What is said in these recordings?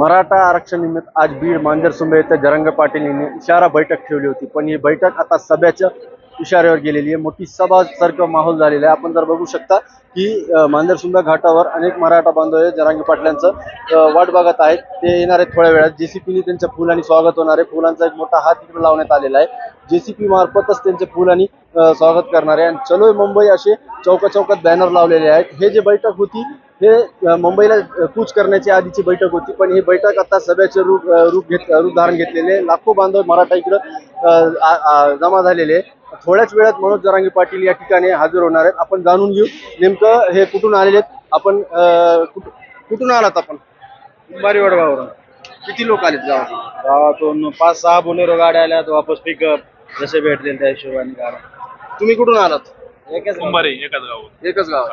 मराठा आरक्षण निमित्त आज बीड मांजर सुंभे येथे जरंग पाटील यांनी इशारा बैठक ठेवली होती. पण ही बैठक आता सभेच्या इशाऱ्यावर गेलेली आहे. मोठी सभा सारखं माहोल झालेला आहे. आपण जर बघू शकता की अ, घाटावर अनेक मराठा बांधव हे जरांगी पाटलांचं वाट बघत आहेत. ते येणार आहेत थोड्या वेळात. जेसीपीने त्यांच्या आणि स्वागत होणार आहे. फुलांचा एक मोठा हात तिकडे लावण्यात आलेला आहे. जेसीपी मार्फतच त्यांचे फुल आणि स्वागत करणार आहे. आणि चलोय मुंबई असे चौका चौकात बॅनर लावलेले आहेत. हे जे बैठक होती हे मुंबईला कूच करण्याची आधीची बैठक होती पण ही बैठक आता सभेचे रूप रूप घेत रूप धारण घेतलेले. लाखो बांधव मराठा इकडं जमा झालेले. थोड्याच वेळात मनोज जरांगे पाटील या ठिकाणी हजर होणार आहेत. आपण जाणून घेऊ नेमकं हे कुठून आलेले आहेत. आपण कुठून आलात आपण? बारीवडगावरून किती लोक आलेत गावात? गावातून पाच सहा बोलेरो गाड्या आल्यात वापस पिकअप जसे भेटतील त्या हिशोबाने गाड्या. तुम्ही कुठून आलात? कुंभारी एकाच गावात एकच गाव.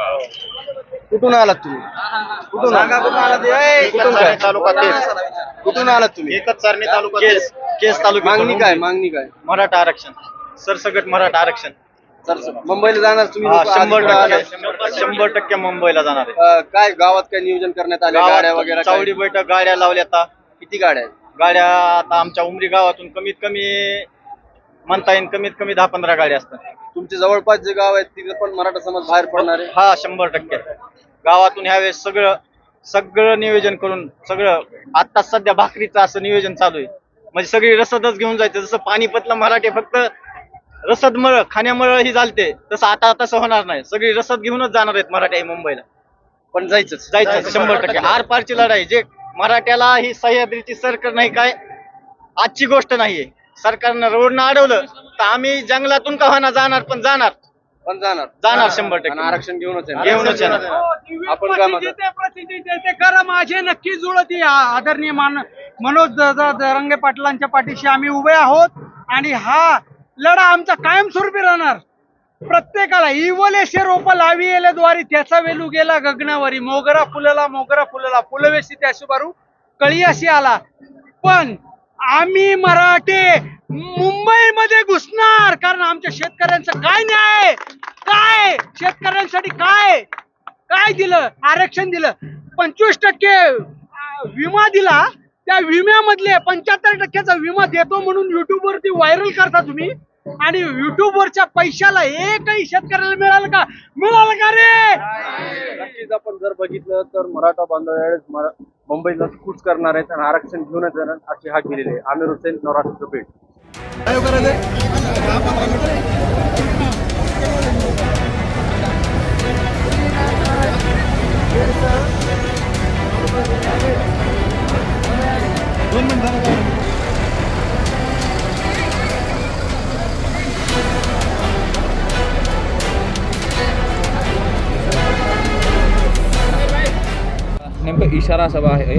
कुठून आलात तुम्ही? कुठून आलात? कुठून काय? तालुका केस. कुठून आलात तुम्ही? एकच चारणी तालुका केस केस तालुका मागणी काय मागणी काय? मराठा आरक्षण. सरसकट मराठा आरक्षण. सर मुंबईला जाणार तुम्ही हा, लोकं आधी? शंभर कुठं आलात? टक्के शंभर टक्के मुंबईला जाणार आहे. अ, काय गावात काय नियोजन करण्यात आले? गाड्या गावात वगैरे चावडी? बैठक गाड्या लावल्या आता किती गाड्या आहेत? गाड्या आता आमच्या उमरी गावातून कमीत कमी म्हणता येईल कमीत कमी दहा पंधरा गाड्या असतात. तुमचे जवळपास जे गाव आहेत तिथे पण मराठा समाज बाहेर पडणार आहे? हा शंभर टक्के. गावातून ह्यावेळेस सगळं सगळं नियोजन करून सगळं आता सध्या भाकरीचं असं नियोजन चालू आहे. म्हणजे सगळी रसदच घेऊन जायचं. जसं पानिपतला मराठी फक्त रसदमळ खाण्यामुळं ही चालते तसं आता तसं होणार नाही. सगळी रसद घेऊनच जाणार आहेत मराठी मुंबईला. पण जायचंच. जायचं. शंभर टक्के. आर पारची लढाई जे मराठ्याला ही सह्याद्रीची सरकार नाही काय आजची गोष्ट नाहीये. सरकारनं रोडनं अडवलं तर आम्ही जंगलातून का होईना जाणार पण जाणार. पण जाणार. जाणार शंभर टक्के. आणि आरक्षण घेऊनच घेऊनच येणार. आपण काय म्हणतो करा माझे नक्की जुळती आदरणीय मान मनोज द- द- दरंगे पाटलांच्या पाठीशी आम्ही उभे आहोत. आणि हा लढा आमचा कायमस्वरूपी राहणार. प्रत्येकाला इवलेशे रोप लावी येले द्वारी त्याचा वेलू गेला गगनावरी. मोगरा फुलला मोगरा फुलला फुलवेशी त्या शुभारू कळीयाशी आला. पण आम्ही मराठे मुंबईमध्ये घुसणार. कारण आमच्या शेतकऱ्यांचं काय न्याय? काय? शेतकऱ्यांसाठी काय? काय दिलं? आरक्षण दिलं. पंचवीस टक्के विमा दिला. त्या विम्यामधले पंच्याहत्तर टक्क्याचा विमा देतो म्हणून युट्यूब वरती व्हायरल करता तुम्ही. आणि युट्यूब वरच्या पैशाला एकही शेतकऱ्याला मिळालं का? मिळालं का रे? नक्कीच. आपण जर बघितलं तर मराठा बांधव मरा- मुंबईला कूच करणार आहेत आणि आरक्षण घेऊनच जाणार अशी हाक दिलेली आहे. आमिर हुसेन नवरात्र दोन नेमकं इशारा सभा आहे.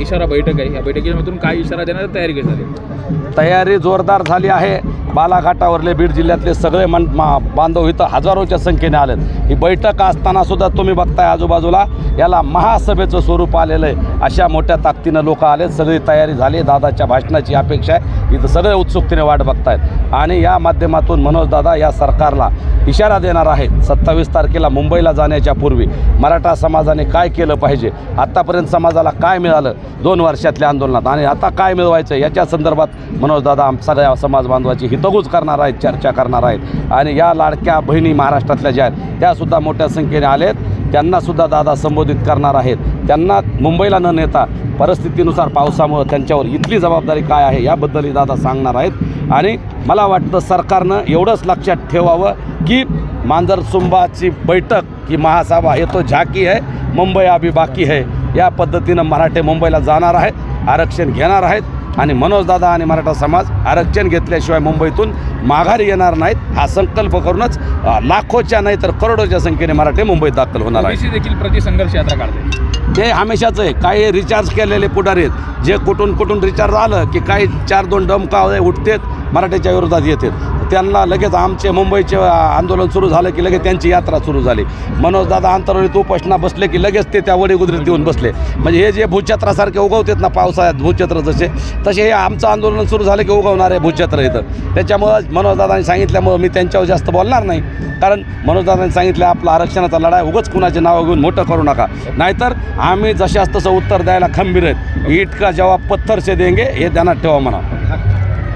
इशारा बैठक आहे. या बैठकीमधून काय इशारा देण्याची तयारी केली झाली तयारी जोरदार झाली आहे. बालाघाटावरले बीड जिल्ह्यातले सगळे मन मा बांधव इथं हजारोच्या संख्येने आलेत. ही बैठक असताना सुद्धा तुम्ही बघताय आजूबाजूला याला महासभेचं स्वरूप आलेलं आहे अशा मोठ्या ताकदीनं लोक आलेत सगळी तयारी झाली दादाच्या भाषणाची अपेक्षा आहे. इथं सगळे उत्सुकतेने वाट बघतायत. आणि या माध्यमातून मनोज दादा या सरकारला इशारा देणार आहेत. सत्तावीस तारखेला मुंबईला जाण्याच्या पूर्वी मराठा समाजाने काय केलं पाहिजे? आत्तापर्यंत समाजाला काय मिळालं? दोन वर्षातल्या आंदोलनात. आणि आता काय मिळवायचं? याच्या संदर्भात मनोज दादा आम सगळ्या समाज बांधवाची हितगुज करणार आहेत चर्चा करणार आहेत. आणि या लाडक्या बहिणी महाराष्ट्रातल्या ज्या आहेत त्यासुद्धा मोठ्या संख्येने आलेत. त्यांनासुद्धा दादा संबोधित करणार आहेत. त्यांना मुंबईला न नेता परिस्थितीनुसार पावसामुळं त्यांच्यावर इथली जबाबदारी काय आहे याबद्दलही दादा सांगणार आहेत. आणि मला वाटतं सरकारनं एवढंच लक्षात ठेवावं की मांजरसुंबाची बैठक ही महासभा हे तो झाकी आहे मुंबई अभी बाकी है या पद्धतीनं मराठे मुंबईला जाणार आहेत आरक्षण घेणार आहेत. आणि मनोजदादा आणि मराठा समाज आरक्षण घेतल्याशिवाय मुंबईतून माघारी येणार नाहीत हा संकल्प करूनच लाखोच्या नाही तर करोडोच्या संख्येने मराठे मुंबईत दाखल होणार ओबीसी देखील प्रतिसंघर्ष यात्रा काढते. ते हमेशाच आहे काही रिचार्ज केलेले पुढारी आहेत. जे कुठून कुठून रिचार्ज आलं की काही चार दोन डमका उठतेत मराठीच्या विरोधात येतात. त्यांना लगेच आमचे मुंबईचे आंदोलन सुरू झालं की लगेच त्यांची यात्रा सुरू झाली. मनोजदादा आंतरवलीत उपासना बसले की लगेच ते त्या वडीगुद्रीत येऊन बसले. म्हणजे हे जे भूछत्रासारखे उगवतात ना पावसाळ्यात भूछत्र जसे तसे हे आमचं आंदोलन सुरू झालं की उगवणारे भूछत्र इथं. त्याच्यामुळं मनोजदादांनी सांगितल्यामुळं मी त्यांच्यावर जास्त बोलणार नाही. कारण मनोजदादांनी सांगितलं आपला आरक्षणाचा लढा उगच कुणाचे नावं घेऊन मोठं करू नका. नाहीतर आम्ही जशास तसं उत्तर द्यायला खंबीर आहेत. इटका जेव्हा पत्थर से देंगे हे ध्यानात ठेवा म्हणा.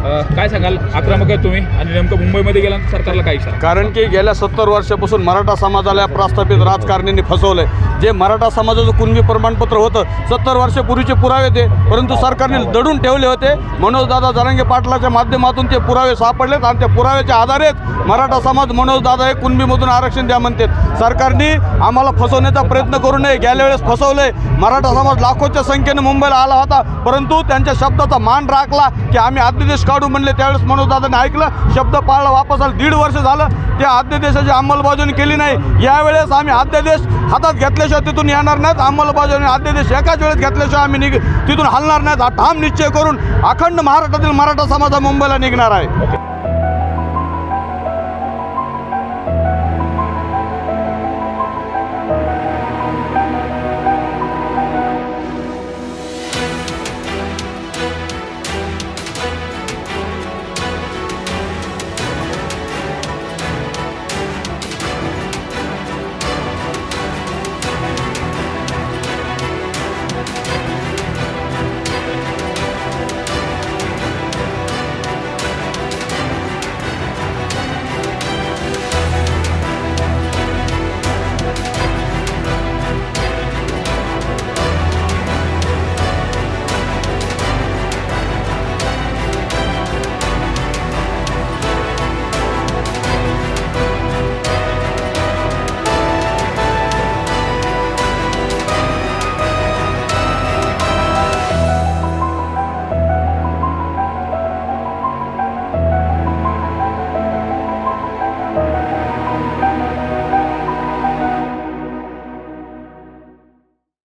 काय सांगाल? आक्रमक आहे तुम्ही आणि नेमकं मुंबईमध्ये गेल्यानंतर सरकारला काय इशारा कारण की गेल्या सत्तर वर्षापासून मराठा समाजाला या प्रस्थापित राजकारण्यांनी फसवलंय. जे मराठा समाजाचं कुणबी प्रमाणपत्र होतं सत्तर वर्षापूर्वीचे पुरावे ते परंतु सरकारने दडून ठेवले होते. मनोजदादा जरांगे पाटलाच्या माध्यमातून ते पुरावे सापडलेत आणि त्या पुराव्याच्या आधारेच मराठा समाज मनोजदादा हे कुणबीमधून आरक्षण द्या म्हणतात. सरकारने आम्हाला फसवण्याचा प्रयत्न करू नये. गेल्या वेळेस फसवले मराठा समाज लाखोच्या संख्येने मुंबईला आला होता. परंतु त्यांच्या शब्दाचा मान राखला की आम्ही आद्यदेश काढू म्हणले. त्यावेळेस मनोजदादाने ऐकलं. शब्द पाळला वापस आलं. दीड वर्ष झालं त्या अध्यादेशाची अंमलबजावणी केली नाही. यावेळेस आम्ही अध्यादेश हातात घेतल्याशिवाय तिथून येणार नाहीत. अंमलबजावणी अध्यादेश एकाच वेळेस घेतल्याशिवाय आम्ही निघ तिथून हलणार नाहीत. हा ठाम निश्चय करून अखंड महाराष्ट्रातील मराठा समाज हा मुंबईला निघणार आहे.